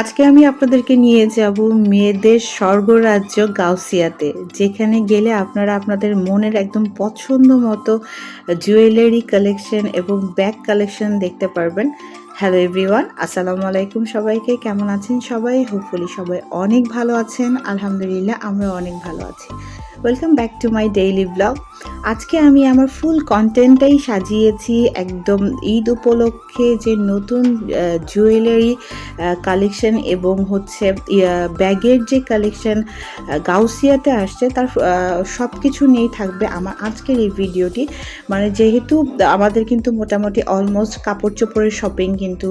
আজকে আমি আপনাদেরকে নিয়ে যাব মেয়েদের স্বর্গরাজ্য গাউসিয়াতে, যেখানে গেলে আপনারা আপনাদের মনের একদম পছন্দ মতো জুয়েলারি কালেকশন এবং ব্যাগ কালেকশন দেখতে পারবেন। হ্যালো এভরিওয়ান আসসালামু আলাইকুম সবাইকে, কেমন আছেন সবাই? হোপফুলি সবাই অনেক ভালো আছেন। আলহামদুলিল্লাহ আমরা অনেক ভালো আছি। Welcome back to my daily blog আজকে আমি আমার ফুল কন্টেন্টটাই সাজিয়েছি একদম ঈদ উপলক্ষে যে নতুন জুয়েলারি কালেকশন এবং হচ্ছে ব্যাগের যে কালেকশন গাউসিয়াতে আসছে, তার সব কিছু নিয়েই থাকবে আমার আজকের এই ভিডিওটি। মানে যেহেতু আমাদের কিন্তু মোটামুটি অলমোস্ট কাপড় চোপড়ের শপিং কিন্তু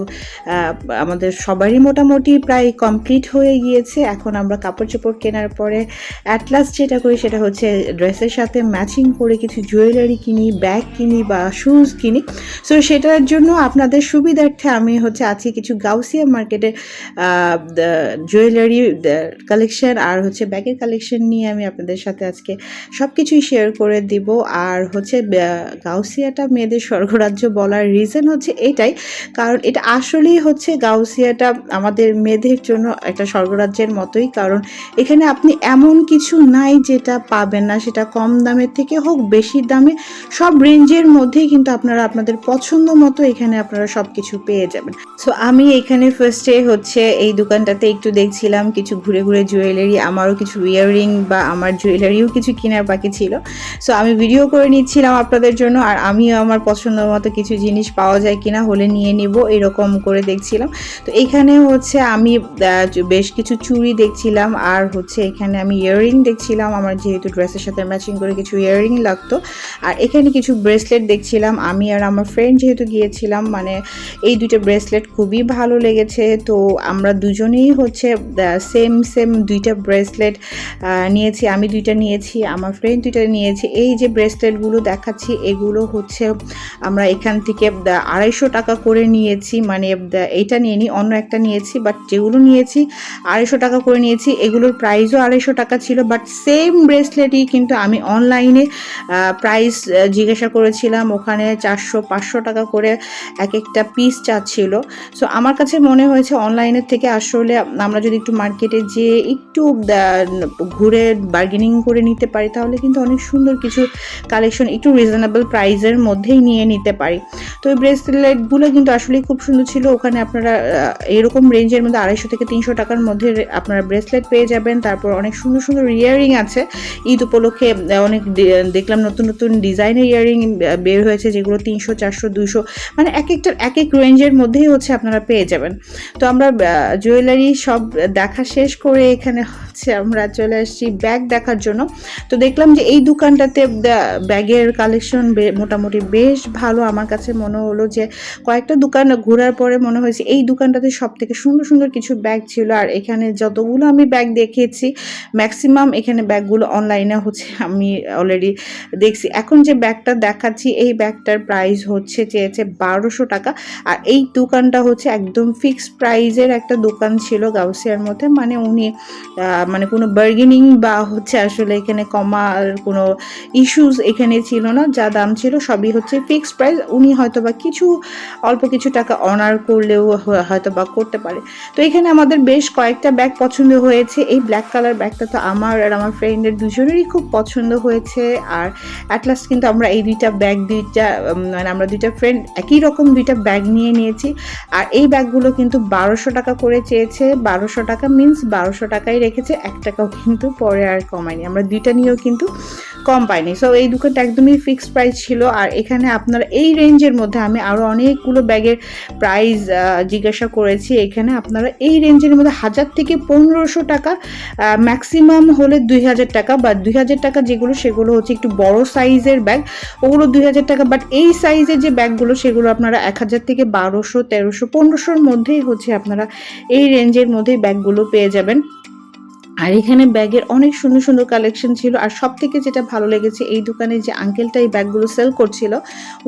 আমাদের সবারই মোটামুটি প্রায় কমপ্লিট হয়ে গিয়েছে। এখন আমরা কাপড় চোপড় কেনার পরে অ্যাট লাস্ট যেটা করি সেটা হচ্ছে ড্রেসের সাথে ম্যাচিং করে কিছু জুয়েলারি কিনি ব্যাগ কিনি বা শুজ কিনি। সো সেটার জন্য আপনাদের সুবিধার্থে আমি হচ্ছে আজকে কিছু গাউসিয়া মার্কেটে জুয়েলারি কালেকশন আর হচ্ছে ব্যাগের কালেকশন নিয়ে আমি আপনাদের সাথে আজকে সব কিছুই শেয়ার করে দিব। আর হচ্ছে গাউসিয়াটা মেয়েদের স্বর্গরাজ্য বলার রিজন হচ্ছে এটাই। কারণ এটা আসলেই হচ্ছে গাউসিয়াটা আমাদের মেয়েদের জন্য একটা স্বর্গরাজ্যের মতোই। কারণ এখানে আপনি এমন কিছু নাই যেটা পাবেন না, সেটা কম দামের থেকে হোক, বেশি দামে, সব রেঞ্জের মধ্যেই কিন্তু আপনারা আপনাদের পছন্দ মতো এখানে আপনারা সব কিছু পেয়ে যাবেন। সো আমি এখানে ফার্স্টে হচ্ছে এই দোকানটাতে একটু দেখছিলাম, কিছু ঘুরে ঘুরে জুয়েলারি আমারও কিছু ইয়াররিং বা আমার জুয়েলারিও কিছু কেনার বাকি ছিল। সো আমি ভিডিও করে নিচ্ছিলাম আপনাদের জন্য, আর আমিও আমার পছন্দ মতো কিছু জিনিস পাওয়া যায় কিনা হলে নিয়ে নিব, এরকম করে দেখছিলাম। তো এখানে হচ্ছে আমি বেশ কিছু চুড়ি দেখছিলাম, আর হচ্ছে এখানে আমি ইয়াররিং দেখছিলাম, আমার যেহেতু ড্রেসের সাথে ম্যাচিং করে কিছু ইয়াররিং লাগতো। আর এখানে কিছু ব্রেসলেট দেখছিলাম। আমি আর আমার ফ্রেন্ড যেহেতু গিয়েছিলাম মানে এই দুটো ব্রেসলেট খুবই ভালো লেগেছে। তো আমরা দুজনেই হচ্ছে সেম সেম দুইটা ব্রেসলেট নিয়েছি। আমি দুইটা নিয়েছি, আমার ফ্রেন্ড দুইটা নিয়েছি। এই যে ব্রেসলেটগুলো দেখাচ্ছি, এগুলো হচ্ছে আমরা এখান থেকে আড়াইশো টাকা করে নিয়েছি। মানে এইটা নিয়ে নিই অন্য একটা নিয়েছি বাট যেগুলো নিয়েছি, আড়াইশো টাকা করে নিয়েছি। এগুলোর প্রাইসও আড়াইশো টাকা ছিল বাট সেম ব্রেসলেটই কিন্তু আমি অনলাইনে প্রাইস জিজ্ঞাসা করেছিলাম। ওখানে চারশো, পাঁচশো টাকা করে এক একটা পিস চাচ্ছিল। সো আমার কাছে মনে হয়েছে অনলাইনের থেকে আসলে আমরা যদি একটু মার্কেটে যে একটু ঘুরে বার্গেনিং করে নিতে পারি, তাহলে কিন্তু অনেক সুন্দর কিছু কালেকশন একটু রিজনেবল প্রাইসের মধ্যেই নিয়ে নিতে পারি। তো এই ব্রেসলেটগুলো কিন্তু আসলেই খুব সুন্দর ছিল। ওখানে আপনারা এরকম রেঞ্জের মধ্যে আড়াইশো থেকে তিনশো টাকার মধ্যে আপনারা ব্রেসলেট পেয়ে যাবেন। তারপর অনেক সুন্দর সুন্দর ইয়াররিং আছে। ঈদ উপলক্ষে অনেক দেখলাম নতুন নতুন ডিজাইনের ইয়াররিং বের হয়েছে যেগুলো তিনশো, চারশো দুশো মানে এক একটা, এক এক রেঞ্জের মধ্যেই হচ্ছে আপনারা পেয়ে যাবেন। তো আমরা জুয়েলারি সব দেখা শেষ করে এখানে হচ্ছে আমরা চলে আসছি ব্যাগ দেখার জন্য। তো দেখলাম যে এই দোকানটাতে ব্যাগের কালেকশন মোটামুটি বেশ ভালো। আমার কাছে মনে হলো যে কয়েকটা দোকান ঘোরার পরে মনে হয়েছে এই দোকানটাতে সব থেকে সুন্দর সুন্দর কিছু ব্যাগ ছিল। আর এখানে যতগুলো আমি ব্যাগ দেখেছি ম্যাক্সিমাম এখানে ব্যাগগুলো অনলাইনে হচ্ছে আমি অলরেডি দেখছি। এখন যে ব্যাগটা দেখাচ্ছি, এই ব্যাগটার প্রাইস হচ্ছে চেয়েছে বারোশো টাকা। আর এই দোকানটা হচ্ছে একদম ফিক্সড প্রাইজের একটা দোকান ছিল গাউসিয়ার মধ্যে। মানে উনি মানে কোনো বার্গেনিং বা হচ্ছে আসলে এখানে কমার কোনো ইস্যুস এখানে ছিল না। যা দাম ছিল সবই হচ্ছে ফিক্সড প্রাইস উনি হয়তো বা কিছু, অল্প কিছু টাকা অনার করলেও হয়তো বা করতে পারে। তো এখানে আমাদের বেশ কয়েকটা ব্যাগ পছন্দ হয়েছে। এই ব্ল্যাক কালার ব্যাগটা তো আমার আর আমার ফ্রেন্ডের দুজনেরই খুব পছন্দ হয়েছে আর অ্যাট লাস্ট কিন্তু আমরা এই দুইটা ব্যাগ দুইটা মানে আমরা দুইটা ফ্রেন্ড একই রকম দুইটা ব্যাগ নিয়ে নিয়েছি। আর এই ব্যাগগুলো কিন্তু বারোশো টাকা করে চেয়েছে, বারোশো টাকা মিন্স বারোশো টাকাই রেখেছে, এক টাকাও কিন্তু পরে আর কমায়নি। আমরা দুইটা নিয়েও কিন্তু কম পাইনি। সো এই দোকানটা একদমই ফিক্সড প্রাইস ছিল। আর এখানে আপনারা এই রেঞ্জের মধ্যে আমি আরও অনেকগুলো ব্যাগের প্রাইস জিজ্ঞাসা করেছি। এখানে আপনারা এই রেঞ্জের মধ্যে হাজার থেকে পনেরোশো টাকা ম্যাক্সিমাম হলে দুই হাজার টাকা বা দুই হাজার টাকা যেগুলো, সেগুলো হচ্ছে একটু বড় সাইজের ব্যাগ ওগুলো দুই হাজার টাকা বাট এই সাইজের যে ব্যাগগুলো সেগুলো আপনারা এক হাজার থেকে বারোশো, তেরোশো, পনেরোশোর মধ্যেই হচ্ছে আপনারা এই রেঞ্জের মধ্যেই ব্যাগগুলো পেয়ে যাবেন। আর এখানে ব্যাগের অনেক সুন্দর সুন্দর কালেকশন ছিল। আর সব থেকে যেটা ভালো লেগেছে, এই দোকানে যে আঙ্কেলটা এই ব্যাগগুলো সেল করছিল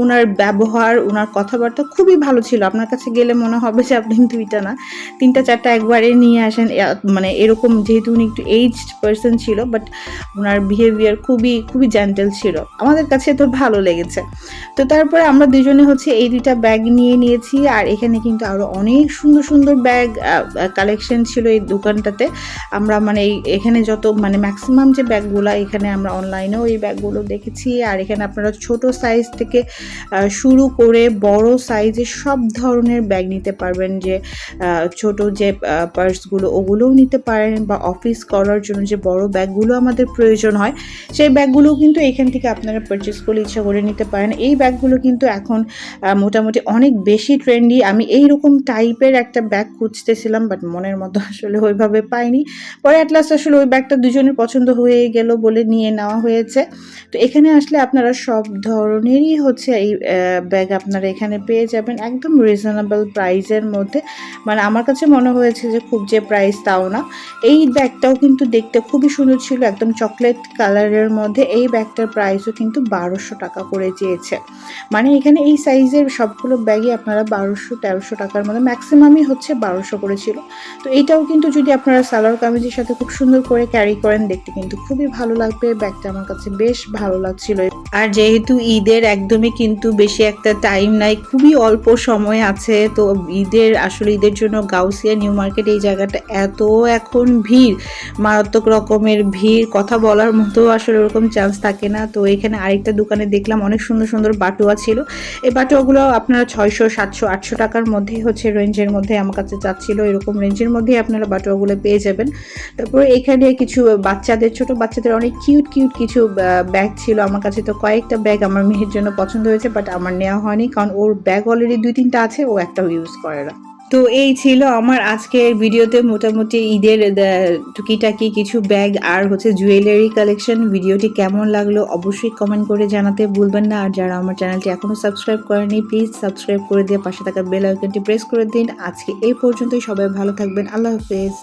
ওনার ব্যবহার ওনার কথাবার্তা খুবই ভালো ছিল। আপনার কাছে গেলে মনে হবে যে আপনি দুইটা না, তিনটা চারটা একবারে নিয়ে আসেন। মানে এরকম যেহেতু উনি একটু এইজড পার্সন ছিল বাট ওনার বিহেভিয়ার খুবই খুবই জেন্টেল ছিল। আমাদের কাছে তো ভালো লেগেছে। তো তারপরে আমরা দুজনে হচ্ছে এই দুইটা ব্যাগ নিয়ে নিয়েছি। আর এখানে কিন্তু আরও অনেক সুন্দর সুন্দর ব্যাগ কালেকশন ছিল এই দোকানটাতে। আমরা মানে এই এখানে যত মানে ম্যাক্সিমাম যে ব্যাগগুলো, এখানে আমরা অনলাইনেও এই ব্যাগগুলো দেখেছি। আর এখানে আপনারা ছোট সাইজ থেকে শুরু করে বড় সাইজের সব ধরনের ব্যাগ নিতে পারবেন। যে ছোট যে পার্সগুলো ওগুলোও নিতে পারেন বা অফিস করার জন্য যে বড় ব্যাগগুলো আমাদের প্রয়োজন হয়, সেই ব্যাগগুলো কিন্তু এখান থেকে আপনারা পারচেস করলে ইচ্ছা করে নিতে পারেন। এই ব্যাগগুলো কিন্তু এখন মোটামুটি অনেক বেশি ট্রেন্ডি আমি এই রকম টাইপের একটা ব্যাগ খুঁজতেছিলাম বাট মনের মতো আসলে ওইভাবে পাইনি। পরে অ্যাট লাস্ট আসলে ওই ব্যাগটা দুজনের পছন্দ হয়ে গেল বলে নিয়ে নেওয়া হয়েছে। তো এখানে আসলে আপনারা সব ধরনেরই হচ্ছে এই ব্যাগ আপনারা এখানে পেয়ে যাবেন একদম রিজনেবল প্রাইসের মধ্যে। মানে আমার কাছে মনে হয়েছে যে খুব যে প্রাইস তাও না। এই ব্যাগটাও কিন্তু দেখতে খুবই সুন্দর ছিল, একদম চকলেট কালারের মধ্যে। এই ব্যাগটার প্রাইসও কিন্তু বারোশো টাকা করে চেয়েছে। মানে এখানে এই সাইজের সবগুলো ব্যাগই আপনারা বারোশো, তেরোশো টাকার মধ্যে ম্যাক্সিমামই হচ্ছে বারোশো করেছিল তো এইটাও কিন্তু যদি আপনারা সালোয়ার কামিজের সাথে খুব সুন্দর করে ক্যারি করেন, দেখতে কিন্তু খুবই ভালো লাগবে, ব্যাগটা আমার কাছে বেশ ভালো লাগছিল। আর যেহেতু ঈদের একদমই কিন্তু বেশি একটা টাইম নাই, খুবই অল্প সময় আছে, তো ঈদের, আসলে ঈদের জন্য গাউসিয়া, নিউ মার্কেট এই জায়গাটা এত এখন ভিড়, মারাত্মক রকমের ভিড়, কথা বলার মতো আসলে ওরকম চান্স থাকে না। তো এখানে আরেকটা দোকানে দেখলাম অনেক সুন্দর সুন্দর বাটুয়া ছিল, এই বাটুয়াগুলো আপনারা ছয়শো, সাতশো, আটশো টাকার মধ্যেই হচ্ছে রেঞ্জের মধ্যে আমার কাছে চাচ্ছিল, এরকম রেঞ্জের মধ্যেই আপনারা বাটুয়াগুলো পেয়ে যাবেন। তারপরে এখানে কিছু বাচ্চাদের, ছোট বাচ্চাদের অনেক কিউট কিউট কিছু ব্যাগ ছিল। আমার কাছে তো কয়েকটা ব্যাগ আমার মেয়ের জন্য পছন্দ হয়েছে বাট আমার নেওয়া হয়নি কারণ ওর ব্যাগ অলরেডি দুই তিনটা আছে, ও একটাও ইউজ করে না। তো এই ছিল আমার আজকের ভিডিওতে মোটামুটি ঈদের টুকিটাকি কিছু ব্যাগ আর হচ্ছে জুয়েলারি কালেকশন ভিডিওটি কেমন লাগল অবশ্যই কমেন্ট করে জানাতে ভুলবেন না। আর যারা আমার চ্যানেলটি এখনও সাবস্ক্রাইব করেনি প্লিজ সাবস্ক্রাইব করে দিয়ে পাশে থাকা বেল আইকনটি প্রেস করে দিন। আজকে এই পর্যন্তই, সবাই ভালো থাকবেন। আল্লাহ হাফেজ।